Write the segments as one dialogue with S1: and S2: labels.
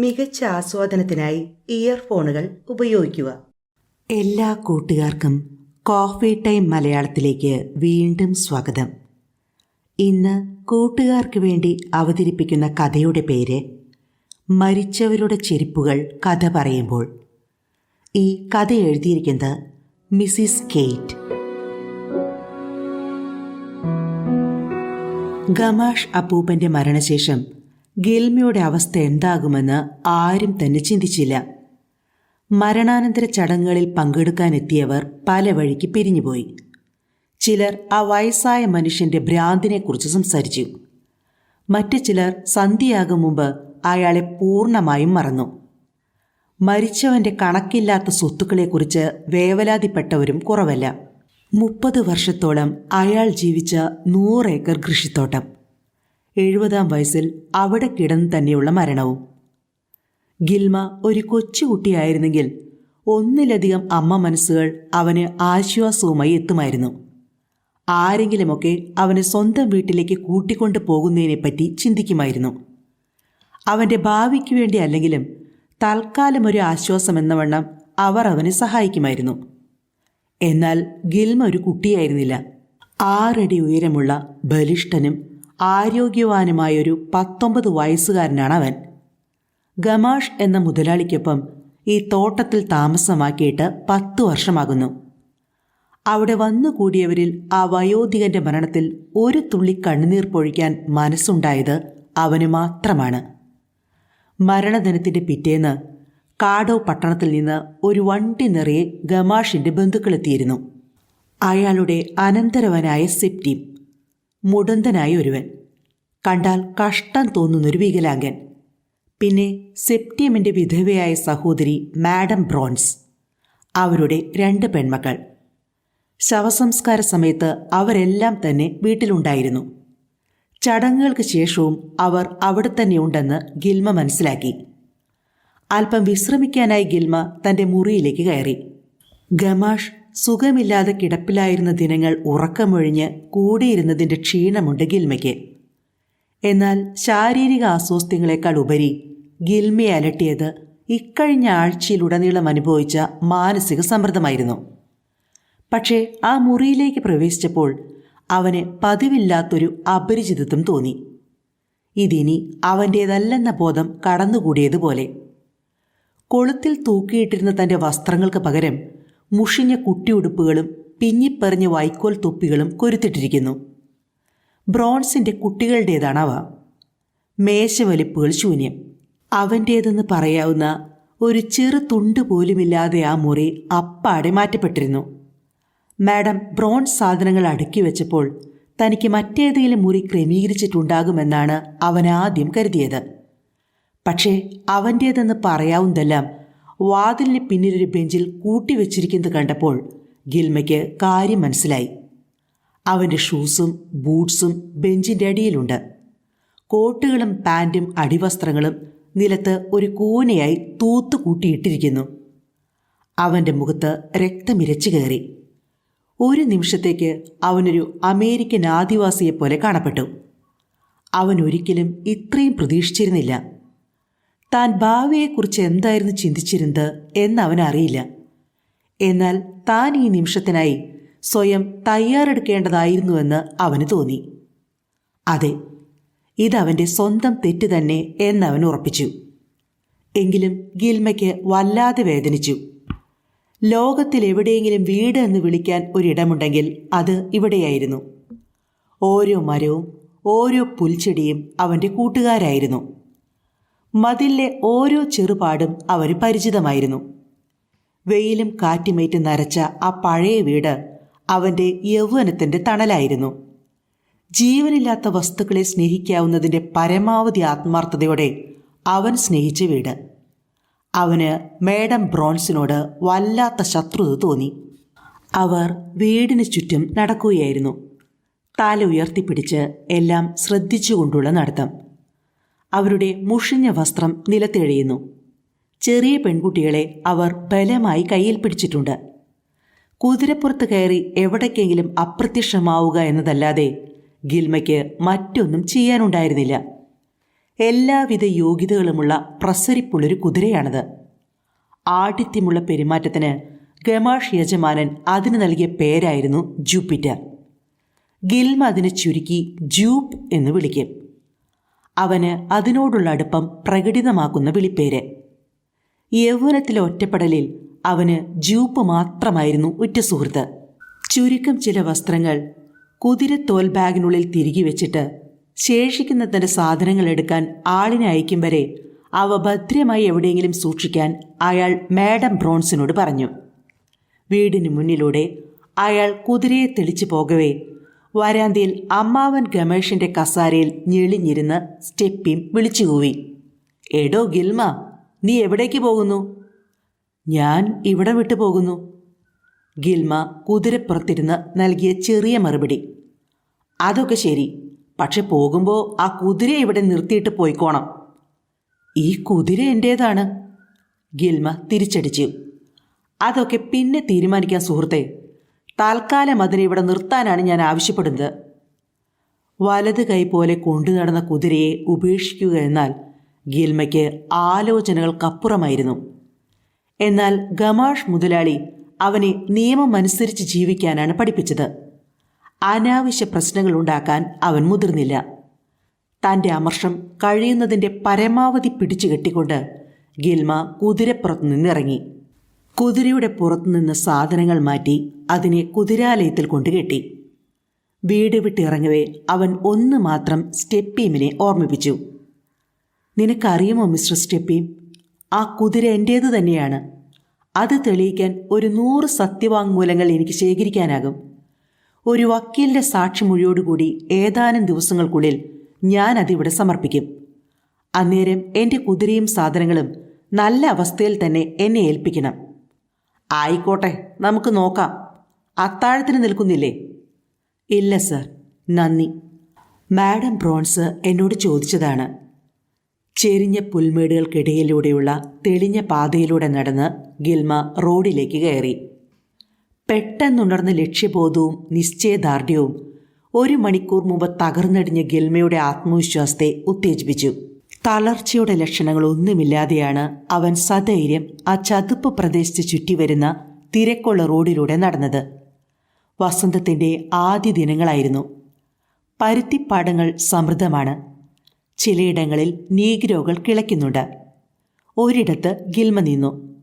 S1: മികച്ച ആസ്വാദനത്തിനായി ഇയർഫോണുകൾ ഉപയോഗിക്കുക.
S2: എല്ലാ കൂട്ടുകാർക്കും കോഫി ടൈം മലയാളത്തിലേക്ക് വീണ്ടും സ്വാഗതം. ഇന്ന് കൂട്ടുകാർക്ക് വേണ്ടി അവതരിപ്പിക്കുന്ന കഥയുടെ പേര് മരിച്ചവരുടെ ചെരുപ്പുകൾ കഥ പറയുമ്പോൾ. ഈ കഥ എഴുതിയിരിക്കുന്നത് മിസ്സിസ് കേറ്റ് ഗമാഷ് അപ്പൂപ്പന്റെ മരണശേഷം ഗിൽമയുടെ അവസ്ഥ എന്താകുമെന്ന് ആരും തന്നെ ചിന്തിച്ചില്ല. മരണാനന്തര ചടങ്ങുകളിൽ പങ്കെടുക്കാനെത്തിയവർ പല വഴിക്ക് പിരിഞ്ഞുപോയി. ചിലർ ആ വയസ്സായ മനുഷ്യന്റെ ഭ്രാന്തിനെക്കുറിച്ച് സംസാരിച്ചു. മറ്റു ചിലർ സന്ധ്യയാകും മുമ്പ് അയാളെ പൂർണമായും മറന്നു. മരിച്ചവന്റെ കണക്കില്ലാത്ത സ്വത്തുക്കളെക്കുറിച്ച് വേവലാതിപ്പെട്ടവരും കുറവല്ല. മുപ്പത് വർഷത്തോളം അയാൾ ജീവിച്ച നൂറേക്കർ കൃഷിത്തോട്ടം. എഴുപതാം വയസ്സിൽ അവിടെ കിടന്ന് തന്നെയുള്ള മരണവും. ഗിൽമ ഒരു കൊച്ചുകുട്ടിയായിരുന്നെങ്കിൽ ഒന്നിലധികം അമ്മ മനസ്സുകൾ അവന് ആശ്വാസവുമായി എത്തുമായിരുന്നു. ആരെങ്കിലുമൊക്കെ അവനെ സ്വന്തം വീട്ടിലേക്ക് കൂട്ടിക്കൊണ്ടു പോകുന്നതിനെപ്പറ്റി ചിന്തിക്കുമായിരുന്നു. അവന്റെ ഭാവിക്ക് വേണ്ടി അല്ലെങ്കിലും തൽക്കാലം ഒരു ആശ്വാസം എന്ന വണ്ണം അവർ അവനെ സഹായിക്കുമായിരുന്നു. എന്നാൽ ഗിൽമ ഒരു കുട്ടിയായിരുന്നില്ല. ആറടി ഉയരമുള്ള ബലിഷ്ഠനും ആരോഗ്യവാനുമായൊരു പത്തൊമ്പത് വയസ്സുകാരനാണ് അവൻ ഗമാഷ് എന്ന മുതലാളിക്കൊപ്പം ഈ തോട്ടത്തിൽ താമസമാക്കിയിട്ട് പത്തു വർഷമാകുന്നു. അവിടെ വന്നുകൂടിയവരിൽ ആ വയോധികന്റെ മരണത്തിൽ ഒരു തുള്ളി കണ്ണുനീർ പൊഴിക്കാൻ മനസ്സുണ്ടായത് അവന് മാത്രമാണ്. മരണദിനത്തിന്റെ പിറ്റേന്ന് കാടോ പട്ടണത്തിൽ നിന്ന് ഒരു വണ്ടി നിറയെ ഗമാഷിന്റെ ബന്ധുക്കളെത്തിയിരുന്നു. അയാളുടെ അനന്തരവനായ സെപ്റ്റീം മുടന്തനായ ഒരുവൻ. കണ്ടാൽ കഷ്ടം തോന്നുന്നൊരു വികലാംഗൻ. പിന്നെ സെപ്റ്റിയമിന്റെ വിധവയായ സഹോദരി മാഡം ബ്രോൺസ്. അവരുടെ രണ്ട് പെൺമക്കൾ. ശവസംസ്കാര സമയത്ത് അവരെല്ലാം തന്നെ വീട്ടിലുണ്ടായിരുന്നു. ചടങ്ങുകൾക്ക് ശേഷവും അവർ അവിടെ തന്നെ ഉണ്ടെന്ന് ഗിൽമ മനസ്സിലാക്കി. അല്പം വിശ്രമിക്കാനായി ഗിൽമ തന്റെ മുറിയിലേക്ക് കയറി. ഗമാഷ് സുഖമില്ലാതെ കിടപ്പിലായിരുന്ന ദിനങ്ങൾ ഉറക്കമൊഴിഞ്ഞ് കൂടിയിരുന്നതിന്റെ ക്ഷീണമുണ്ട് ഗിൽമയ്ക്ക്. എന്നാൽ ശാരീരിക അസ്വസ്ഥങ്ങളെക്കാൾ ഉപരി ഗിൽമയെ അലട്ടിയത് ഇക്കഴിഞ്ഞ ആഴ്ചയിലുടനീളം അനുഭവിച്ച മാനസിക സമ്മർദ്ദമായിരുന്നു. പക്ഷേ ആ മുറിയിലേക്ക് പ്രവേശിച്ചപ്പോൾ അവന് പതിവില്ലാത്തൊരു അപരിചിതത്വം തോന്നി. ഇതിനി അവന്റേതല്ലെന്ന ബോധം കടന്നുകൂടിയതുപോലെ. കൊളുത്തിൽ തൂക്കിയിട്ടിരുന്ന തന്റെ വസ്ത്രങ്ങൾക്ക് പകരം മുഷിഞ്ഞ കുട്ടിയുടുപ്പുകളും പിഞ്ഞിപ്പറിഞ്ഞ വൈക്കോൽ തൊപ്പികളും കൊരുത്തിട്ടിരിക്കുന്നു. കുട്ടികളുടേതാണ് അവ മേശവലിപ്പുകൾ ശൂന്യം. അവന്റേതെന്ന് പറയാവുന്ന ഒരു ചെറു തുണ്ട് പോലുമില്ലാതെ ആ മുറി അപ്പാടെ മാറ്റപ്പെട്ടിരുന്നു. മാഡം ബ്രോൺസ് സാധനങ്ങൾ അടുക്കി വെച്ചപ്പോൾ തനിക്ക് മറ്റേതെങ്കിലും മുറി ക്രമീകരിച്ചിട്ടുണ്ടാകുമെന്നാണ് അവൻ ആദ്യം കരുതിയത്. പക്ഷേ അവന്റേതെന്ന് പറയാവുന്നതെല്ലാം വാതിലിന് പിന്നിലൊരു ബെഞ്ചിൽ കൂട്ടിവെച്ചിരിക്കുന്നത് കണ്ടപ്പോൾ ഗിൽമയ്ക്ക് കാര്യം മനസ്സിലായി. അവന്റെ ഷൂസും ബൂട്ട്സും ബെഞ്ചിന്റെ അടിയിലുണ്ട്. കോട്ടുകളും പാന്റും അടിവസ്ത്രങ്ങളും നിലത്ത് ഒരു കൂനയായി തൂത്തു കൂട്ടിയിട്ടിരിക്കുന്നു. അവന്റെ മുഖത്ത് രക്തമിരച്ചു കയറി. ഒരു നിമിഷത്തേക്ക് അവനൊരു അമേരിക്കൻ ആദിവാസിയെപ്പോലെ കാണപ്പെട്ടു. അവൻ ഒരിക്കലും ഇത്രയും പ്രതീക്ഷിച്ചിരുന്നില്ല. താൻ ഭാവിയെക്കുറിച്ച് എന്തായിരുന്നു ചിന്തിച്ചിരുന്നത് എന്നവനറിയില്ല. എന്നാൽ താൻ ഈ നിമിഷത്തിനായി സ്വയം തയ്യാറെടുക്കേണ്ടതായിരുന്നുവെന്ന് അവന് തോന്നി. അതെ ഇതവന്റെ സ്വന്തം തെറ്റ് തന്നെ എന്നവൻ ഉറപ്പിച്ചു. എങ്കിലും ഗിൽമയ്ക്ക് വല്ലാതെ വേദനിച്ചു. ലോകത്തിൽ എവിടെയെങ്കിലും വീട് എന്ന് വിളിക്കാൻ ഒരിടമുണ്ടെങ്കിൽ അത് ഇവിടെയായിരുന്നു. ഓരോ മരവും ഓരോ പുൽച്ചെടിയും അവന്റെ കൂട്ടുകാരായിരുന്നു. മതിലിലെ ഓരോ ചെറുപാടും അവന് പരിചിതമായിരുന്നു. വെയിലും കാറ്റുമേറ്റ് നരച്ച ആ പഴയ വീട് അവന്റെ യൗവനത്തിന്റെ തണലായിരുന്നു. ജീവനില്ലാത്ത വസ്തുക്കളെ സ്നേഹിക്കാവുന്നതിന്റെ പരമാവധി ആത്മാർത്ഥതയോടെ അവൻ സ്നേഹിച്ച വീട്. അവന് മേഡം ബ്രോൺസിനോട് വല്ലാത്ത ശത്രുത തോന്നി. അവർ വീടിന് ചുറ്റും നടക്കുകയായിരുന്നു. തല ഉയർത്തിപ്പിടിച്ച് എല്ലാം ശ്രദ്ധിച്ചുകൊണ്ടുള്ള നടത്തം. അവരുടെ മുഷിഞ്ഞ വസ്ത്രം നിലത്തെഴിയുന്നു. ചെറിയ പെൺകുട്ടികളെ അവർ ബലമായി കയ്യിൽ പിടിച്ചിട്ടുണ്ട്. കുതിരപ്പുറത്ത് കയറി എവിടേക്കെങ്കിലും അപ്രത്യക്ഷമാവുക എന്നതല്ലാതെ ഗിൽമയ്ക്ക് മറ്റൊന്നും ചെയ്യാനുണ്ടായിരുന്നില്ല. എല്ലാവിധ യോഗ്യതകളുമുള്ള പ്രസരിപ്പുള്ളൊരു കുതിരയാണത്. ആഠിത്യമുള്ള പെരുമാറ്റത്തിന് ഗമാഷ് യജമാനൻ അതിന് നൽകിയ പേരായിരുന്നു ജൂപ്പിറ്റർ. ഗിൽമ അതിനെ ചുരുക്കി ജൂപ്പ് എന്ന് വിളിക്കും. അവന് അതിനോടുള്ള അടുപ്പം പ്രകടിതമാക്കുന്ന വിളിപ്പേര്. യൗവനത്തിലെ ഒറ്റപ്പെടലിൽ അവന് ജൂപ്പ് മാത്രമായിരുന്നു ഉറ്റ സുഹൃത്ത് ചുരുക്കം ചില വസ്ത്രങ്ങൾ കുതിര തോൽ ബാഗിനുള്ളിൽ തിരികെ വെച്ചിട്ട് ശേഷിക്കുന്ന തന്റെ സാധനങ്ങൾ എടുക്കാൻ ആളിനെ അയക്കും വരെ അവ ഭദ്രമായി എവിടെയെങ്കിലും സൂക്ഷിക്കാൻ അയാൾ മാഡം ബ്രോൺസിനോട് പറഞ്ഞു. വീടിന് മുന്നിലൂടെ അയാൾ കുതിരയെ തെളിച്ചു പോകവേ വരാന്തിയിൽ അമ്മാവൻ ഗമേഷിന്റെ കസാരയിൽ ഞെളിഞ്ഞിരുന്ന് സ്റ്റെപ്പിയും വിളിച്ചുകൂവി. എടോ ഗിൽമ നീ എവിടേക്ക് പോകുന്നു? ഞാൻ ഇവിടെ വിട്ടു പോകുന്നു. ഗിൽമ കുതിരപ്പുറത്തിരുന്ന് നൽകിയ ചെറിയ മറുപടി. അതൊക്കെ ശരി പക്ഷെ പോകുമ്പോൾ ആ കുതിര ഇവിടെ നിർത്തിയിട്ട് പോയിക്കോണം. ഈ കുതിര എന്റേതാണ് ഗിൽമ തിരിച്ചടിച്ചു. അതൊക്കെ പിന്നെ തീരുമാനിക്കാൻ സുഹൃത്തെ. തൽക്കാലം അതിനെ ഇവിടെ നിർത്താനാണ് ഞാൻ ആവശ്യപ്പെടുന്നത്. വലത് കൈ പോലെ കൊണ്ടു നടന്ന കുതിരയെ ഉപേക്ഷിക്കുക എന്നാൽ ഗിൽമയ്ക്ക് ആലോചനകൾക്കപ്പുറമായിരുന്നു. എന്നാൽ ഗമാഷ് മുതലാളി അവനെ നിയമം അനുസരിച്ച് ജീവിക്കാനാണ് പഠിപ്പിച്ചത്. അനാവശ്യ പ്രശ്നങ്ങൾ ഉണ്ടാക്കാൻ അവൻ മുതിർന്നില്ല. തന്റെ അമർഷം കഴിയുന്നതിന്റെ പരമാവധി പിടിച്ചു കെട്ടിക്കൊണ്ട് ഗിൽമ കുതിരപ്പുറത്ത് നിന്നിറങ്ങി. കുതിരയുടെ പുറത്തുനിന്ന് സാധനങ്ങൾ മാറ്റി അതിനെ കുതിരാലയത്തിൽ കൊണ്ടുകെട്ടി വീട് വിട്ടിറങ്ങവേ അവൻ ഒന്ന് മാത്രം സ്റ്റെപ്പീമിനെ ഓർമ്മിപ്പിച്ചു. നിനക്കറിയുമോ മിസ്റ്റർ സ്റ്റെപ്പീം? ആ കുതിര എന്റേത് തന്നെയാണ്. അത് തെളിയിക്കാൻ ഒരു നൂറ് സത്യവാങ്മൂലങ്ങൾ എനിക്ക് ശേഖരിക്കാനാകും. ഒരു വക്കീലിന്റെ സാക്ഷിമൊഴിയോടുകൂടി ഏതാനും ദിവസങ്ങൾക്കുള്ളിൽ ഞാൻ അതിവിടെ സമർപ്പിക്കും. അന്നേരം എന്റെ കുതിരയും സാധനങ്ങളും നല്ല അവസ്ഥയിൽ തന്നെ എന്നെ ഏൽപ്പിക്കണം. ആയിക്കോട്ടെ നമുക്ക് നോക്കാം. അത്താഴത്തിന് നിൽക്കുന്നില്ലേ? ഇല്ല സർ. നന്ദി. മാഡം ബ്രോൺസ് എന്നോട് ചോദിച്ചതാണ്. ചെരിഞ്ഞ പുൽമേടുകൾക്കിടയിലൂടെയുള്ള തെളിഞ്ഞ പാതയിലൂടെ നടന്ന് ഗിൽമ റോഡിലേക്ക് കയറി. പെട്ടെന്നുണർന്ന ലക്ഷ്യബോധവും നിശ്ചയദാർഢ്യവും ഒരു മണിക്കൂർ മുമ്പ് തകർന്നടിഞ്ഞ ഗിൽമയുടെ ആത്മവിശ്വാസത്തെ ഉത്തേജിപ്പിച്ചു. തളർച്ചയുടെ ലക്ഷണങ്ങൾ ഒന്നുമില്ലാതെയാണ് അവൻ സധൈര്യം ആ ചതുപ്പ് പ്രദേശത്ത് ചുറ്റിവരുന്ന തിരക്കുള്ള റോഡിലൂടെ നടന്നത്. വസന്തത്തിന്റെ ആദ്യ ദിനങ്ങളായിരുന്നു. പരുത്തിപ്പാടങ്ങൾ സമൃദ്ധമാണ്. ചിലയിടങ്ങളിൽ നീഗ്രോകൾ കിളയ്ക്കുന്നുണ്ട്. ഒരിടത്ത് ഗിൽമ നിന്നു.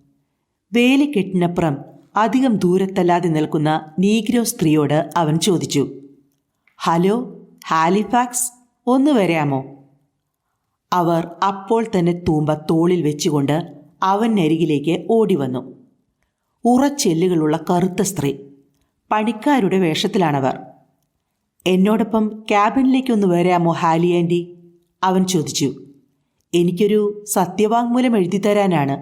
S2: വേലിക്കെട്ടിനപ്പുറം അധികം ദൂരത്തല്ലാതെ നിൽക്കുന്ന നീഗ്രോ സ്ത്രീയോട് അവൻ ചോദിച്ചു ഹലോ ഹാലിഫാക്സ്? ഒന്ന് വരാമോ? അവർ അപ്പോൾ തന്നെ തൂമ്പ തോളിൽ വെച്ചുകൊണ്ട് അവനരികിലേക്ക് ഓടി വന്നു ഉറച്ചെല്ലുകളുള്ള കറുത്ത സ്ത്രീ പണിക്കാരുടെ വേഷത്തിലാണവർ. എന്നോടൊപ്പം ക്യാബിനിലേക്കൊന്ന് വരാമോ ഹാലി അവൻ ചോദിച്ചു. എനിക്കൊരു സത്യവാങ്മൂലം എഴുതി തരാനാണ്.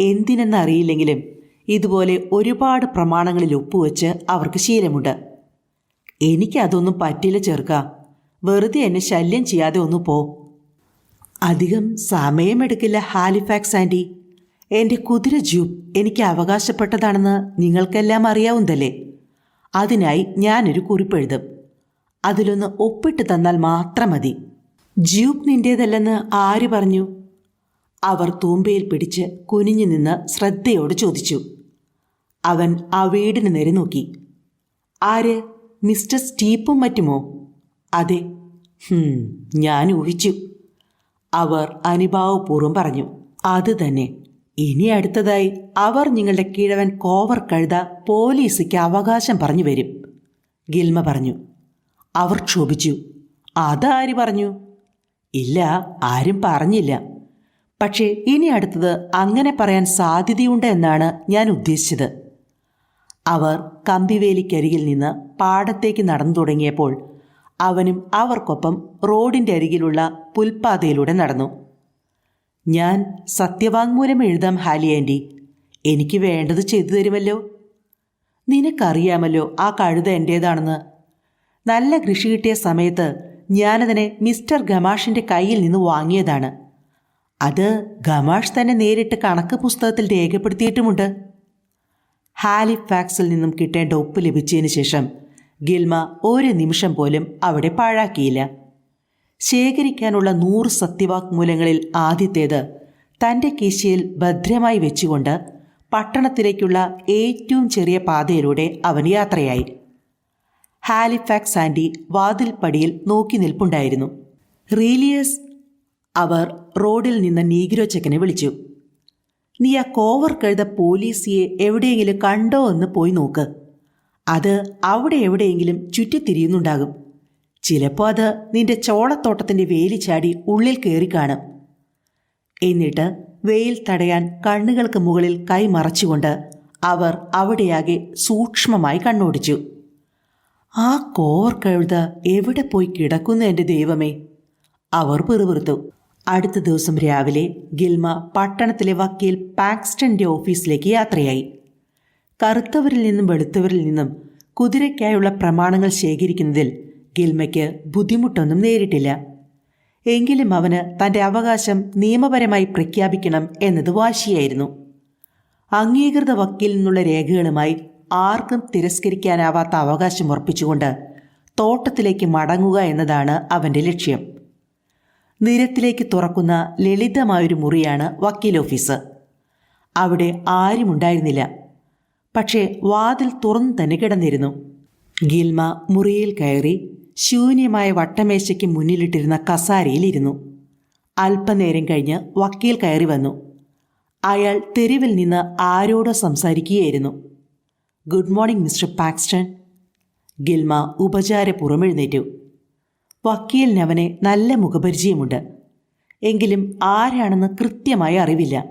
S2: എന്തിനെന്നറിയില്ലെങ്കിലും ഇതുപോലെ ഒരുപാട് പ്രമാണങ്ങളിൽ ഒപ്പുവെച്ച് അവർക്ക് ശീലമുണ്ട്. എനിക്കതൊന്നും പറ്റില്ല ചെറുക്ക. വെറുതെ എന്നെ ശല്യം ചെയ്യാതെ ഒന്ന് പോ. അധികം സമയമെടുക്കില്ല ഹാലിഫാക്സ് ആന്റി എന്റെ കുതിര ജ്യൂപ്പ് എനിക്ക് അവകാശപ്പെട്ടതാണെന്ന് നിങ്ങൾക്കെല്ലാം അറിയാവുന്നതല്ലേ? അതിനായി ഞാനൊരു കുറിപ്പെഴുതും. അതിലൊന്ന് ഒപ്പിട്ട് തന്നാൽ മാത്രം മതി. ജ്യൂപ്പ് നിന്റേതല്ലെന്ന് ആര് പറഞ്ഞു? അവർ തൂമ്പയിൽ പിടിച്ച് കുനിഞ്ഞു നിന്ന് ശ്രദ്ധയോട് ചോദിച്ചു. അവൻ ആ വീടിന് നേരെ നോക്കി. ആര്? മിസ്റ്റർ സ്റ്റീപ്പും മറ്റുമോ? അതെ. ഞാൻ ഊഹിച്ചു. അവർ അനുഭാവപൂർവം പറഞ്ഞു അത് തന്നെ. ഇനി അടുത്തതായി അവർ നിങ്ങളുടെ കിഴവൻ കോവർ കഴുത പോലീസിക്ക് അവകാശം പറഞ്ഞു വരും. ഗിൽമ പറഞ്ഞു അവർ ക്ഷോഭിച്ചു. അതാര് പറഞ്ഞു? ഇല്ല ആരും പറഞ്ഞില്ല. പക്ഷേ ഇനി അടുത്തത് അങ്ങനെ പറയാൻ സാധ്യതയുണ്ട് എന്നാണ് ഞാൻ ഉദ്ദേശിച്ചത്. അവർ കമ്പിവേലിക്കരികിൽ നിന്ന് പാടത്തേക്ക് നടന്നു തുടങ്ങിയപ്പോൾ അവനും അവർക്കൊപ്പം റോഡിന്റെ അരികിലുള്ള പുൽപ്പാതയിലൂടെ നടന്നു. ഞാൻ സത്യവാങ്മൂലം എഴുതാം ഹാലി ആന്റി എനിക്ക് വേണ്ടത് ചെയ്തു തരുമല്ലോ. നിനക്കറിയാമല്ലോ ആ കഴുത എന്റേതാണെന്ന് നല്ല കൃഷി കിട്ടിയ സമയത്ത് ഞാനതിനെ മിസ്റ്റർ ഗമാഷിന്റെ കയ്യിൽ നിന്ന് വാങ്ങിയതാണ്. അത് ഗമാഷ് തന്നെ നേരിട്ട് കണക്ക് പുസ്തകത്തിൽ രേഖപ്പെടുത്തിയിട്ടുമുണ്ട്. ഹാലിഫാക്സിൽ നിന്നും കിട്ടേണ്ട ഒപ്പ് ലഭിച്ചതിന് ശേഷം ഗിൽമ ഒരു നിമിഷം പോലും അവിടെ പാഴാക്കിയില്ല. ശേഖരിക്കാനുള്ള നൂറ് സത്യവാങ്മൂലങ്ങളിൽ ആദ്യത്തേത് തന്റെ കീശയിൽ ഭദ്രമായി വെച്ചുകൊണ്ട് പട്ടണത്തിലേക്കുള്ള ഏറ്റവും ചെറിയ പാതയിലൂടെ അവൻ യാത്രയായി. ഹാലിഫാക്സ് ആൻഡി വാതിൽപ്പടിയിൽ നോക്കി നിൽപ്പുണ്ടായിരുന്നു. റീലിയസ് അവർ റോഡിൽ നിന്ന് നീഗ്രോ ചെക്കനെ വിളിച്ചു. നീ ആ കോവർ കഴുത പോലീസിയെ എവിടെയെങ്കിലും കണ്ടോ എന്ന് പോയി നോക്ക്. അത് അവിടെ എവിടെയെങ്കിലും ചുറ്റിത്തിരിയുന്നുണ്ടാകും. ചിലപ്പോൾ അത് നിന്റെ ചോളത്തോട്ടത്തിന്റെ വേലി ചാടി ഉള്ളിൽ കയറി കാണും. എന്നിട്ട് വെയിൽ തടയാൻ കണ്ണുകൾക്ക് മുകളിൽ കൈ മറച്ചുകൊണ്ട് അവർ അവിടെയാകെ സൂക്ഷ്മമായി കണ്ണോടിച്ചു. ആ കോവർ കഴുത എവിടെ പോയി കിടക്കുന്നു എന്റെ ദൈവമേ? അവർ പിറുപിറുത്തു. അടുത്ത ദിവസം രാവിലെ ഗിൽമ പട്ടണത്തിലെ വക്കീൽ പാക്സ്റ്റന്റെ ഓഫീസിലേക്ക് യാത്രയായി. കറുത്തവരിൽ നിന്നും വെളുത്തവരിൽ നിന്നും കുതിരയ്ക്കായുള്ള പ്രമാണങ്ങൾ ശേഖരിക്കുന്നതിൽ ഗിൽമയ്ക്ക് ബുദ്ധിമുട്ടൊന്നും നേരിട്ടില്ല. എങ്കിലും അവന് തന്റെ അവകാശം നിയമപരമായി പ്രഖ്യാപിക്കണം എന്നത് വാശിയായിരുന്നു. അംഗീകൃത വക്കീൽ നിന്നുള്ള രേഖകളുമായി ആർക്കും തിരസ്കരിക്കാനാവാത്ത അവകാശം ഉറപ്പിച്ചുകൊണ്ട് തോട്ടത്തിലേക്ക് മടങ്ങുക എന്നതാണ് അവന്റെ ലക്ഷ്യം. നിരത്തിലേക്ക് തുറക്കുന്ന ലളിതമായൊരു മുറിയാണ് വക്കീൽ ഓഫീസ്. അവിടെ ആരുമുണ്ടായിരുന്നില്ല. പക്ഷേ വാതിൽ തുറന്നു തന്നെ കിടന്നിരുന്നു. ഗിൽമ മുറിയിൽ കയറി ശൂന്യമായ വട്ടമേശയ്ക്ക് മുന്നിലിട്ടിരുന്ന കസാരയിലിരുന്നു. അല്പനേരം കഴിഞ്ഞ് വക്കീൽ കയറി വന്നു. അയാൾ തെരുവിൽ നിന്ന് ആരോടോ സംസാരിക്കുകയായിരുന്നു. Good morning mister Paxton. Gilma ഉപചാരപൂർവം എഴുന്നേറ്റു. വക്കീലിനവനെ നല്ല മുഖപരിചയമുണ്ട്. എങ്കിലും ആരാണെന്ന് കൃത്യമായി അറിവില്ല.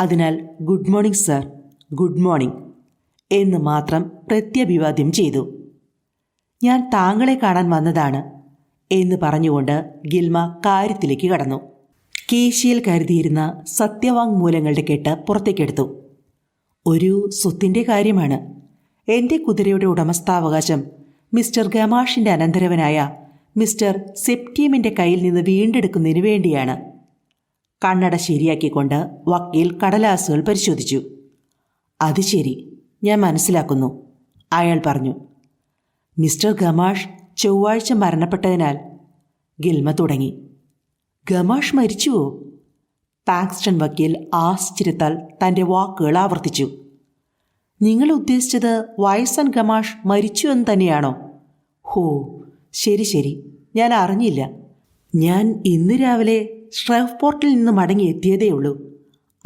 S2: അതിനാൽ good morning sir. Good morning. എന്ന് മാത്രം പ്രത്യഭിവാദ്യം ചെയ്തു. ഞാൻ താങ്കളെ കാണാൻ വന്നതാണ് എന്ന് പറഞ്ഞുകൊണ്ട് ഗിൽമ കാര്യത്തിലേക്ക് കടന്നു. കേശിയിൽ കരുതിയിരുന്ന സത്യവാങ്മൂലങ്ങളുടെ കെട്ട് പുറത്തേക്കെടുത്തു ഒരു സ്വത്തിന്റെ കാര്യമാണ്. എന്റെ കുതിരയുടെ ഉടമസ്ഥാവകാശം മിസ്റ്റർ ഗമാഷിന്റെ അനന്തരവനായ മിസ്റ്റർ സെപ്റ്റിയമിന്റെ കയ്യിൽ നിന്ന് വീണ്ടെടുക്കുന്നതിന് വേണ്ടിയാണ്. കണ്ണട ശരിയാക്കിക്കൊണ്ട് വക്കീൽ കടലാസുകൾ പരിശോധിച്ചു. അത് ശരി. ഞാൻ മനസ്സിലാക്കുന്നു. അയാൾ പറഞ്ഞു മിസ്റ്റർ ഗമാഷ് ചൊവ്വാഴ്ച മരണപ്പെട്ടതിനാൽ ഗിൽമ തുടങ്ങി. ഗമാഷ് മരിച്ചുവോ? പാക്സ്റ്റൺ വക്കീൽ ആശ്ചര്യത്താൽ തന്റെ വാക്കുകൾ ആവർത്തിച്ചു. നിങ്ങൾ ഉദ്ദേശിച്ചത് വയസ്സൻ ഗമാഷ് മരിച്ചു എന്ന് തന്നെയാണോ? ഹോ ശരി ശരി. ഞാൻ അറിഞ്ഞില്ല. ഞാൻ ഇന്ന് രാവിലെ ഷ്രഫ്പോർട്ടിൽ നിന്ന് മടങ്ങി എത്തിയതേ ഉള്ളൂ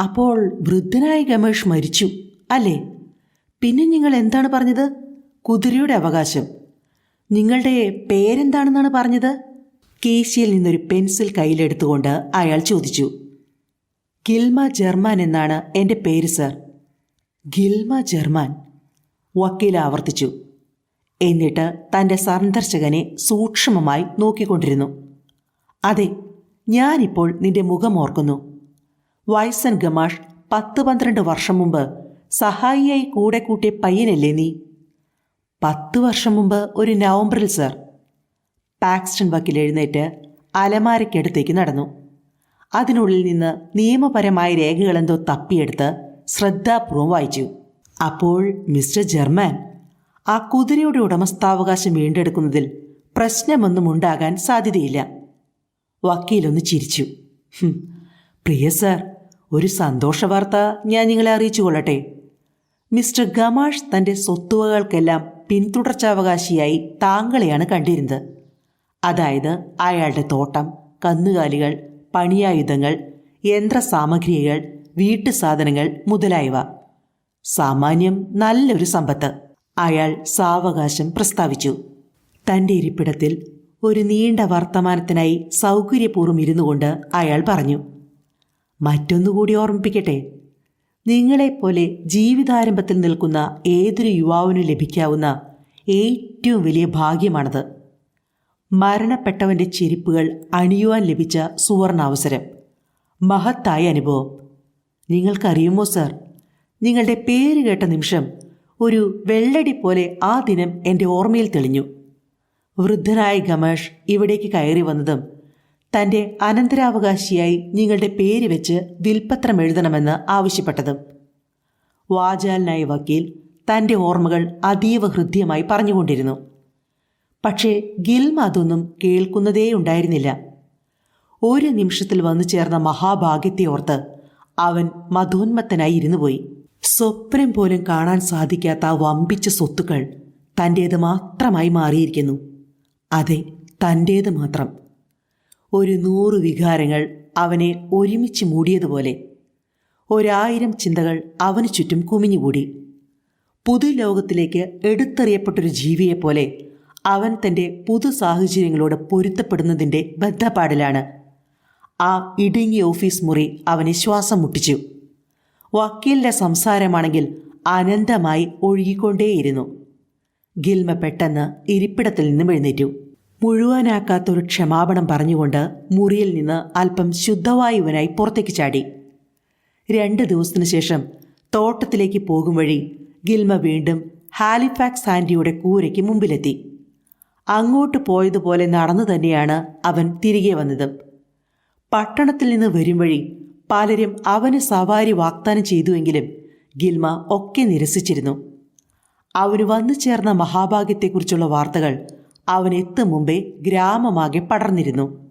S2: അപ്പോൾ വൃദ്ധനായ ഗമേഷ് മരിച്ചു അല്ലേ? പിന്നെ നിങ്ങൾ എന്താണ് പറഞ്ഞത്? കുതിരയുടെ അവകാശം. നിങ്ങളുടെ പേരെന്താണെന്നാണ് പറഞ്ഞത്? കേശിയിൽ നിന്നൊരു പെൻസിൽ കയ്യിലെടുത്തുകൊണ്ട് അയാൾ ചോദിച്ചു. ഗിൽമ ജർമാൻ എന്നാണ് എന്റെ പേര് സർ. ഗിൽമ ജർമാൻ വക്കീൽ ആവർത്തിച്ചു. എന്നിട്ട് തന്റെ സന്ദർശകനെ സൂക്ഷ്മമായി നോക്കിക്കൊണ്ടിരുന്നു. അതെ ഞാനിപ്പോൾ നിന്റെ മുഖം ഓർക്കുന്നു. വയസ്സൻ ഗമാഷ് പത്ത് പന്ത്രണ്ട് വർഷം മുമ്പ് സഹായിയായി കൂടെ കൂട്ടിയ പയ്യനല്ലേ നീ? പത്ത് വർഷം മുമ്പ് ഒരു നവംബറിൽ സർ. പാക്സ്റ്റൺ വക്കിൽ എഴുന്നേറ്റ് അലമാരയ്ക്കടുത്തേക്ക് നടന്നു. അതിനുള്ളിൽ നിന്ന് നിയമപരമായ രേഖകളെന്തോ തപ്പിയെടുത്ത് ശ്രദ്ധാപൂർവം വായിച്ചു. അപ്പോൾ മിസ്റ്റർ ജർമാൻ ആ കുതിരയുടെ ഉടമസ്ഥാവകാശം വീണ്ടെടുക്കുന്നതിൽ പ്രശ്നമൊന്നും ഉണ്ടാകാൻ സാധ്യതയില്ല. വക്കീലൊന്ന് ചിരിച്ചു. "ഹും, പ്രിയ സർ ഒരു സന്തോഷ വാർത്ത ഞാൻ നിങ്ങളെ അറിയിച്ചു കൊള്ളട്ടെ മിസ്റ്റർ ഗമാഷ് തന്റെ സ്വത്തുവകൾക്കെല്ലാം പിന്തുടർച്ചാവകാശിയായി താങ്കളെയാണ് കണ്ടിരുന്നത്. അതായത് അയാളുടെ തോട്ടം കന്നുകാലികൾ പണിയായുധങ്ങൾ യന്ത്രസാമഗ്രികൾ വീട്ടുസാധനങ്ങൾ മുതലായവ. സാമാന്യം നല്ലൊരു സമ്പത്ത്. അയാൾ സാവകാശം പ്രസ്താവിച്ചു. തന്റെ ഇരിപ്പിടത്തിൽ ഒരു നീണ്ട വർത്തമാനത്തിനായി സൗകര്യപൂർവം ഇരുന്നുകൊണ്ട് അയാൾ പറഞ്ഞു മറ്റൊന്നുകൂടി ഓർമ്മിപ്പിക്കട്ടെ? നിങ്ങളെപ്പോലെ ജീവിതാരംഭത്തിൽ നിൽക്കുന്ന ഏതൊരു യുവാവിനും ലഭിക്കാവുന്ന ഏറ്റവും വലിയ ഭാഗ്യമാണത്. മരണപ്പെട്ടവന്റെ ചെരിപ്പുകൾ അണിയുവാൻ ലഭിച്ച സുവർണാവസരം. മഹത്തായ അനുഭവം. നിങ്ങൾക്കറിയുമോ സർ? നിങ്ങളുടെ പേര് കേട്ട നിമിഷം ഒരു വെള്ളടി പോലെ ആ ദിനം എന്റെ ഓർമ്മയിൽ തെളിഞ്ഞു. വൃദ്ധനായ ഗമേഷ് ഇവിടേക്ക് കയറി വന്നതും തന്റെ അനന്തരാവകാശിയായി നിങ്ങളുടെ പേര് വെച്ച് വിൽപ്പത്രം എഴുതണമെന്ന് ആവശ്യപ്പെട്ടതും. വാചാലനായ വക്കീൽ തന്റെ ഓർമ്മകൾ അതീവ ഹൃദ്യമായി പറഞ്ഞുകൊണ്ടിരുന്നു. പക്ഷേ ഗിൽമ അതൊന്നും കേൾക്കുന്നതേ ഉണ്ടായിരുന്നില്ല. ഒരു നിമിഷത്തിൽ വന്നു ചേർന്ന മഹാഭാഗ്യത്തെ ഓർത്ത് അവൻ മധോന്മത്തനായി ഇരുന്നു പോയി. സ്വപ്നം പോലും കാണാൻ സാധിക്കാത്ത വമ്പിച്ച സ്വത്തുക്കൾ തന്റേത് മാത്രമായി മാറിയിരിക്കുന്നു. അതെ തന്റേത് മാത്രം. ഒരു നൂറ് വികാരങ്ങൾ അവനെ ഒരുമിച്ച് മൂടിയതുപോലെ. ഒരായിരം ചിന്തകൾ അവന് ചുറ്റും കുമിഞ്ഞുകൂടി. പുതു ലോകത്തിലേക്ക് എടുത്തെറിയപ്പെട്ടൊരു ജീവിയെപ്പോലെ അവൻ തന്റെ പുതു സാഹചര്യങ്ങളോട് പൊരുത്തപ്പെടുന്നതിന്റെ ബദ്ധപ്പാടിലാണ്. ആ ഇടുങ്ങിയ ഓഫീസ് മുറി അവനെ ശ്വാസം മുട്ടിച്ചു. വക്കീലിന്റെ സംസാരമാണെങ്കിൽ അനന്തമായി ഒഴുകിക്കൊണ്ടേയിരുന്നു. ഗിൽമ പെട്ടെന്ന് ഇരിപ്പിടത്തിൽ നിന്നും എഴുന്നേറ്റു. മുഴുവനാക്കാത്തൊരു ക്ഷമാപണം പറഞ്ഞുകൊണ്ട് മുറിയിൽ നിന്ന് അല്പം ശുദ്ധവായുവിനായി പുറത്തേക്ക് ചാടി. രണ്ട് ദിവസത്തിനു ശേഷം തോട്ടത്തിലേക്ക് പോകും വഴി ഗിൽമ വീണ്ടും ഹാലിഫാക്സ് ആന്റിയുടെ കൂരയ്ക്ക് മുമ്പിലെത്തി. അങ്ങോട്ട് പോയതുപോലെ നടന്നു തന്നെയാണ് അവൻ തിരികെ വന്നത്. പട്ടണത്തിൽ നിന്ന് വരും വഴി പലരും അവന് സവാരി വാഗ്ദാനം ചെയ്തുവെങ്കിലും ഗിൽമ ഒക്കെ നിരസിച്ചിരുന്നു. അവന് വന്നു ചേർന്ന മഹാഭാഗ്യത്തെക്കുറിച്ചുള്ള വാർത്തകൾ അവൻ എത്തും മുമ്പേ ഗ്രാമമാകെ പടർന്നിരുന്നു.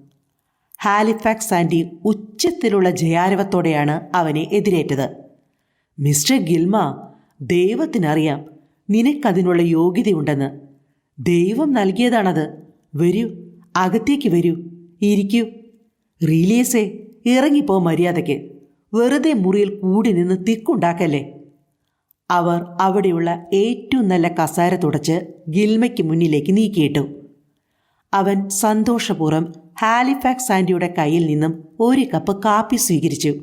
S2: ഹാലിഫാക്സ് ആന്റി ഉച്ചത്തിലുള്ള ജയാരവത്തോടെയാണ് അവനെ എതിരേറ്റത്. മിസ്റ്റർ ഗിൽമ ദൈവത്തിനറിയാം നിനക്കതിനുള്ള യോഗ്യതയുണ്ടെന്ന്. ദൈവം നൽകിയതാണത്. വരൂ അകത്തേക്ക് വരൂ ഇരിക്കൂ. റീലിയസേ ഇറങ്ങിപ്പോ മര്യാദയ്ക്ക്. വെറുതെ മുറിയിൽ കൂടി നിന്ന് തിക്കുണ്ടാക്കല്ലേ? അവർ അവിടെയുള്ള ഏറ്റവും നല്ല കസാര തുടച്ച് ഗിൽമയ്ക്ക് മുന്നിലേക്ക് നീക്കിയിട്ടു. അവൻ സന്തോഷപൂർവം ഹാലിഫാക്സ് ആൻഡിയുടെ കയ്യിൽ നിന്നും ഒരു കപ്പ് കാപ്പി സ്വീകരിച്ചു.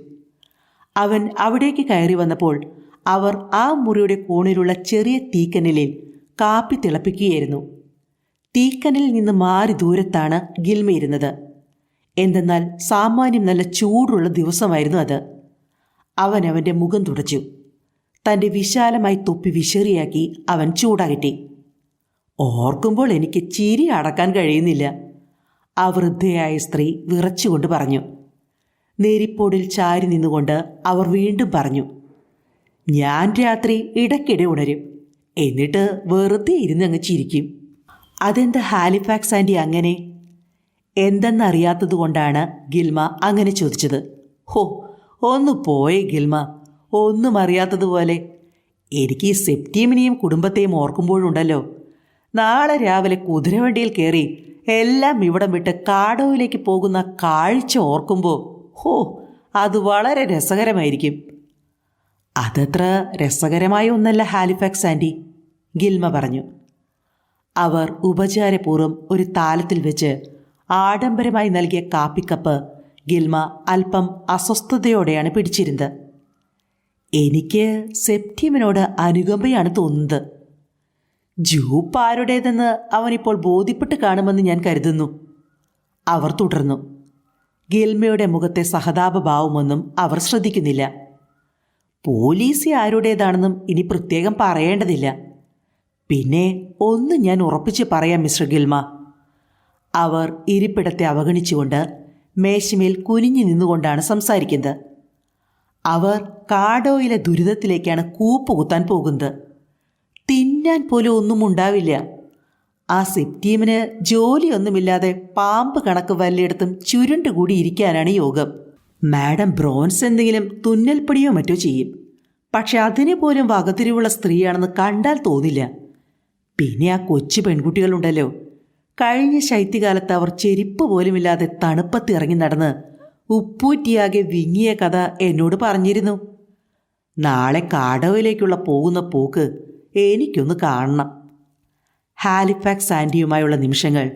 S2: അവൻ അവിടേക്ക് കയറി വന്നപ്പോൾ അവർ ആ മുറിയുടെ കോണിലുള്ള ചെറിയ തീക്കനലിൽ കാപ്പി തിളപ്പിക്കുകയായിരുന്നു. തീക്കനലിൽ നിന്ന് മാറി ദൂരത്താണ് ഗിൽമ ഇരുന്നത്. എന്തെന്നാൽ സാമാന്യം നല്ല ചൂടുള്ള ദിവസമായിരുന്നു അത്. അവൻ അവന്റെ മുഖം തുടച്ചു. തന്റെ വിശാലമായി തൊപ്പി വിശറിയാക്കി അവൻ ചൂടാകിട്ടി. ഓർക്കുമ്പോൾ എനിക്ക് ചിരി അടക്കാൻ കഴിയുന്നില്ല. ആ വൃദ്ധയായ സ്ത്രീ വിറച്ചുകൊണ്ട് പറഞ്ഞു. നേരിപ്പോടിൽ ചാരി നിന്നുകൊണ്ട് അവർ വീണ്ടും പറഞ്ഞു. ഞാൻ രാത്രി ഇടയ്ക്കിടെ ഉണരും. എന്നിട്ട് വെറുതെ ഇരുന്ന് അങ്ങ് ചിരിക്കും. അതെന്താ ഹാലിഫാക്സ് ആന്റി അങ്ങനെ? എന്തെന്നറിയാത്തതുകൊണ്ടാണ് ഗിൽമ അങ്ങനെ ചോദിച്ചത്. ഹോ ഒന്ന് പോയേ ഗിൽമ. ഒന്നും അറിയാത്തതുപോലെ എനിക്ക് ഈ സെപ്റ്റീമിനെയും കുടുംബത്തെയും ഓർക്കുമ്പോഴുണ്ടല്ലോ. നാളെ രാവിലെ കുതിരവണ്ടിയിൽ കയറി എല്ലാം ഇവിടം വിട്ട് കാടോയിലേക്ക് പോകുന്ന കാഴ്ച ഓർക്കുമ്പോൾ ഹോ അത് വളരെ രസകരമായിരിക്കും. അതത്ര രസകരമായ ഒന്നല്ല ഹാലിഫാക്സ് ആന്റി ഗിൽമ പറഞ്ഞു. അവർ ഉപചാരപൂർവം ഒരു താലത്തിൽ വെച്ച് ആഡംബരമായി നൽകിയ കാപ്പിക്കപ്പ് ഗിൽമ അല്പം അസ്വസ്ഥതയോടെയാണ് പിടിച്ചിരുന്നത്. എനിക്ക് സെപ്റ്റിയമ്മനോട് അനുകമ്പയാണ് തോന്നുന്നത്. ജൂപ്പ് ആരുടേതെന്ന് അവനിപ്പോൾ ബോധ്യപ്പെട്ട് കാണുമെന്ന് ഞാൻ കരുതുന്നു. അവർ തുടർന്നു. ഗിൽമയുടെ മുഖത്തെ സഹതാപഭാവമൊന്നും അവർ ശ്രദ്ധിക്കുന്നില്ല. പോലീസ് ആരുടേതാണെന്നും ഇനി പ്രത്യേകം പറയേണ്ടതില്ല. പിന്നെ ഒന്ന് ഞാൻ ഉറപ്പിച്ച് പറയാം മിസ്റ്റർ ഗിൽമ. അവർ ഇരിപ്പിടത്തെ അവഗണിച്ചുകൊണ്ട് മേശമേൽ കുനിഞ്ഞു നിന്നുകൊണ്ടാണ് സംസാരിക്കുന്നത്. അവർ കാടോയിലെ ദുരിതത്തിലേക്കാണ് കൂപ്പുകുത്താൻ പോകുന്നത്. തിന്നാൻ പോലും ഒന്നും ഉണ്ടാവില്ല. ആ സെപ്റ്റീമിന് ജോലിയൊന്നുമില്ലാതെ പാമ്പ് കണക്ക് വല്ലയിടത്തും ചുരുണ്ടുകൂടി ഇരിക്കാനാണ് യോഗം. മാഡം ബ്രോൺസ് എന്തെങ്കിലും തുന്നൽപ്പടിയോ മറ്റോ ചെയ്യും. പക്ഷെ അതിനെ പോലും വകതിരിവുള്ള സ്ത്രീയാണെന്ന് കണ്ടാൽ തോന്നില്ല. പിന്നെ ആ കൊച്ചു പെൺകുട്ടികളുണ്ടല്ലോ. കഴിഞ്ഞ ശൈത്യകാലത്ത് അവർ ചെരിപ്പ് പോലുമില്ലാതെ തണുപ്പത്ത് ഇറങ്ങി നടന്ന് ഉപ്പൂറ്റിയാകെ വിങ്ങിയ കഥ എന്നോട് പറഞ്ഞിരുന്നു. നാളെ കാടവയിലേക്കുള്ള പോകുന്ന പോക്ക് എനിക്കൊന്ന് കാണണം. ഹാലിഫാക്സ് ആന്റിയുമായുള്ള നിമിഷങ്ങൾ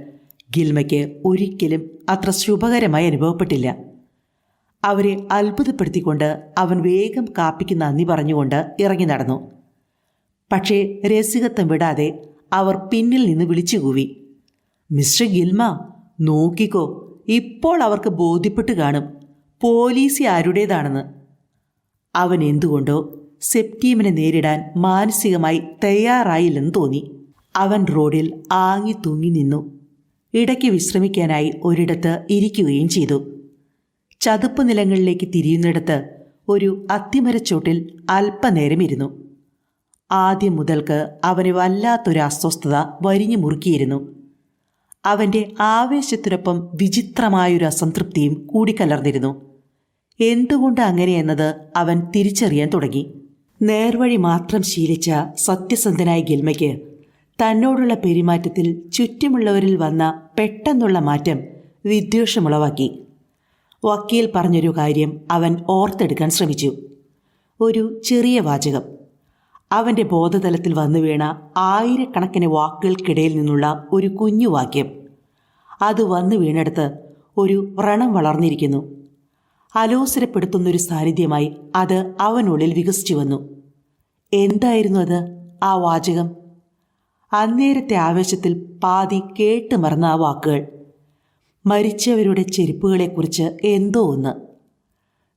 S2: ഗിൽമയ്ക്ക് ഒരിക്കലും അത്ര ശുഭകരമായി അനുഭവപ്പെട്ടില്ല. അവരെ അത്ഭുതപ്പെടുത്തിക്കൊണ്ട് അവൻ വേഗം കാപ്പിക്ക് നന്ദി പറഞ്ഞുകൊണ്ട് ഇറങ്ങി നടന്നു. പക്ഷേ രസികത്വം വിടാതെ അവർ പിന്നിൽ നിന്ന് വിളിച്ചു കൂവി മിസ്റ്റർ ഗിൽമ നോക്കിക്കോ. ഇപ്പോൾ അവർക്ക് ബോധ്യപ്പെട്ട് കാണും പോലീസ് ആരുടേതാണെന്ന്. അവൻ എന്തുകൊണ്ടോ സെപ്റ്റീമിനെ നേരിടാൻ മാനസികമായി തയ്യാറായില്ലെന്ന് തോന്നി. അവൻ റോഡിൽ ആങ്ങി തൂങ്ങി നിന്നു. ഇടയ്ക്ക് വിശ്രമിക്കാനായി ഒരിടത്ത് ഇരിക്കുകയും ചെയ്തു. ചതുപ്പ് നിലങ്ങളിലേക്ക് തിരിയുന്നിടത്ത് ഒരു അത്തിമരച്ചോട്ടിൽ അല്പനേരം ഇരുന്നു ആദ്യം മുതൽക്ക് അവന് വല്ലാത്തൊരു അസ്വസ്ഥത വരിഞ്ഞു മുറുക്കിയിരുന്നു. അവന്റെ ആവേശത്തിനൊപ്പം വിചിത്രമായൊരു അസംതൃപ്തിയും കൂടിക്കലർന്നിരുന്നു. എന്തുകൊണ്ട് അങ്ങനെയെന്നത് അവൻ തിരിച്ചറിയാൻ തുടങ്ങി. നേർവഴി മാത്രം ശീലിച്ച സത്യസന്ധനായ ഗിൽമയ്ക്ക് തന്നോടുള്ള പെരുമാറ്റത്തിൽ ചുറ്റുമുള്ളവരിൽ വന്ന പെട്ടെന്നുള്ള മാറ്റം വിദ്വേഷമുളവാക്കി. വക്കീൽ പറഞ്ഞൊരു കാര്യം അവൻ ഓർത്തെടുക്കാൻ ശ്രമിച്ചു. ഒരു ചെറിയ വാചകം. അവന്റെ ബോധതലത്തിൽ വന്നു വീണ ആയിരക്കണക്കിന് വാക്കുകൾക്കിടയിൽ നിന്നുള്ള ഒരു കുഞ്ഞു വാക്യം. അത് വന്നു വീണെടുത്ത് ഒരു വ്രണം വളർന്നിരിക്കുന്നു. അലോസരപ്പെടുത്തുന്നൊരു സാന്നിധ്യമായി അത് അവനുള്ളിൽ വികസിച്ചു വന്നു. എന്തായിരുന്നു അത്? ആ വാചകം. അന്നേരത്തെ ആവേശത്തിൽ പാതി കേട്ട് മറന്ന ആ വാക്കുകൾ. മരിച്ചവരുടെ ചെരുപ്പുകളെക്കുറിച്ച് എന്തോ ഒന്ന്.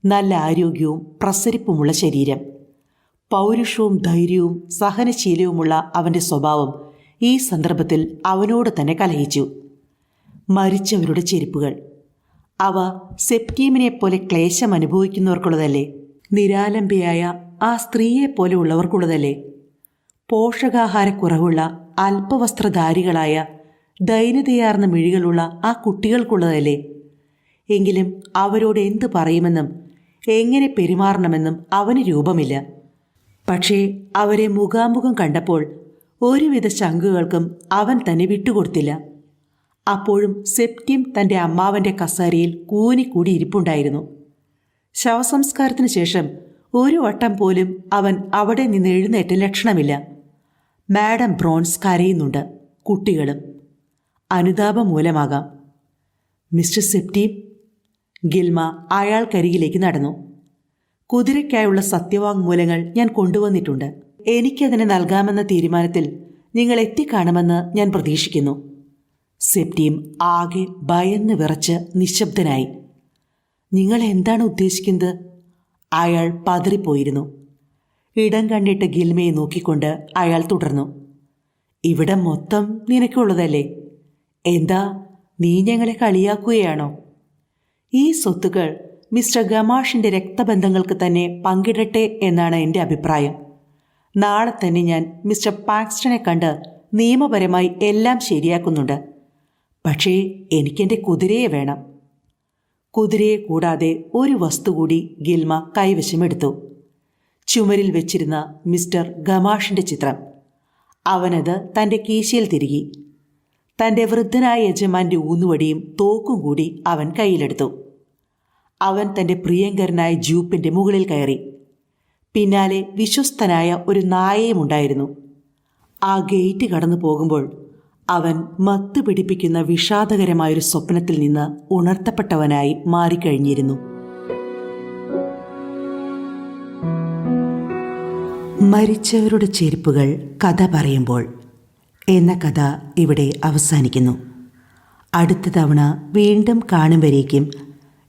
S2: നല്ല ആരോഗ്യവും പ്രസരിപ്പുമുള്ള ശരീരം. പൗരുഷവും ധൈര്യവും സഹനശീലവുമുള്ള അവന്റെ സ്വഭാവം ഈ സന്ദർഭത്തിൽ അവനോട് തന്നെ കലഹിച്ചു. മരിച്ചവരുടെ ചെരുപ്പുകൾ. അവ സെപ്റ്റീമിനെ പോലെ ക്ലേശം അനുഭവിക്കുന്നവർക്കുള്ളതല്ലേ? നിരാലംബയായ ആ സ്ത്രീയെ പോലെ ഉള്ളവർക്കുള്ളതല്ലേ? പോഷകാഹാരക്കുറവുള്ള അല്പവസ്ത്രധാരികളായ ദൈനതയാർന്ന മിഴികളുള്ള ആ കുട്ടികൾക്കുള്ളതല്ലേ? എങ്കിലും അവരോട് എന്ത് പറയുമെന്നും എങ്ങനെ പെരുമാറണമെന്നും അവന് രൂപമില്ല. പക്ഷേ അവരെ മുഖാമുഖം കണ്ടപ്പോൾ ഒരുവിധ ശങ്കുകൾക്കും അവൻ തന്നെ വിട്ടുകൊടുത്തില്ല. അപ്പോഴും സെപ്റ്റിം തന്റെ അമ്മാവന്റെ കസേരയിൽ കൂനിക്കൂടി ഇരിപ്പുണ്ടായിരുന്നു. ശവസംസ്കാരത്തിന് ശേഷം ഒരു വട്ടം പോലും അവൻ അവിടെ നിന്ന് എഴുന്നേറ്റ ലക്ഷണമില്ല. മാഡം ബ്രോൺസ് കരയുന്നുണ്ട് കുട്ടികളും. അനുതാപം മൂലമാകാം. മിസ്റ്റർ സെപ്റ്റീം ഗിൽമ അയാൾക്കരികിലേക്ക് നടന്നു. കുതിരയ്ക്കായുള്ള സത്യവാങ്മൂലങ്ങൾ ഞാൻ കൊണ്ടുവന്നിട്ടുണ്ട്. എനിക്കതിനെ നൽകാമെന്ന തീരുമാനത്തിൽ നിങ്ങൾ എത്തിക്കാണുമെന്ന് ഞാൻ പ്രതീക്ഷിക്കുന്നു. സെപ്റ്റീം ആകെ ഭയന്ന് വിറച്ച് നിശബ്ദനായി. നിങ്ങൾ എന്താണ് ഉദ്ദേശിക്കുന്നത്? അയാൾ പതറിപ്പോയിരുന്നു. ഇടം കണ്ടിട്ട് ഗിൽമയെ നോക്കിക്കൊണ്ട് അയാൾ തുടർന്നു. ഇവിടെ മൊത്തം നിനക്കുള്ളതല്ലേ? എന്താ നീ ഞങ്ങളെ കളിയാക്കുകയാണോ? ഈ സ്വത്തുക്കൾ മിസ്റ്റർ ഗമാഷിന്റെ രക്തബന്ധങ്ങൾക്ക് തന്നെ പങ്കിടട്ടെ എന്നാണ് എന്റെ അഭിപ്രായം. നാളെ തന്നെ ഞാൻ മിസ്റ്റർ പാക്സ്റ്റനെ കണ്ട് നിയമപരമായി എല്ലാം ശരിയാക്കുന്നുണ്ട്. പക്ഷേ എനിക്കെന്റെ കുതിരയെ വേണം. കുതിരയെ കൂടാതെ ഒരു വസ്തു കൂടി ഗിൽമ കൈവശമെടുത്തു ചുമരിൽ വെച്ചിരുന്ന മിസ്റ്റർ ഗമാഷിന്റെ ചിത്രം. അവനത് തന്റെ കീശയിൽ തിരികി. തന്റെ വൃദ്ധനായ യജമാന്റെ ഊന്നുവടിയും തോക്കും കൂടി അവൻ കയ്യിലെടുത്തു. അവൻ തന്റെ പ്രിയങ്കരനായ ജൂപ്പിന്റെ മുകളിൽ കയറി. പിന്നാലെ വിശ്വസ്തനായ ഒരു നായയും ഉണ്ടായിരുന്നു. ആ ഗേറ്റ് കടന്നു പോകുമ്പോൾ അവൻ മത്ത് പിടിപ്പിക്കുന്ന വിഷാദകരമായൊരു സ്വപ്നത്തിൽ നിന്ന് ഉണർത്തപ്പെട്ടവനായി മാറിക്കഴിഞ്ഞിരുന്നു. മരിച്ചവരുടെ ചെരുപ്പുകൾ കഥ പറയുമ്പോൾ എന്ന കഥ ഇവിടെ അവസാനിക്കുന്നു. അടുത്ത തവണ വീണ്ടും കാണും വരേക്കും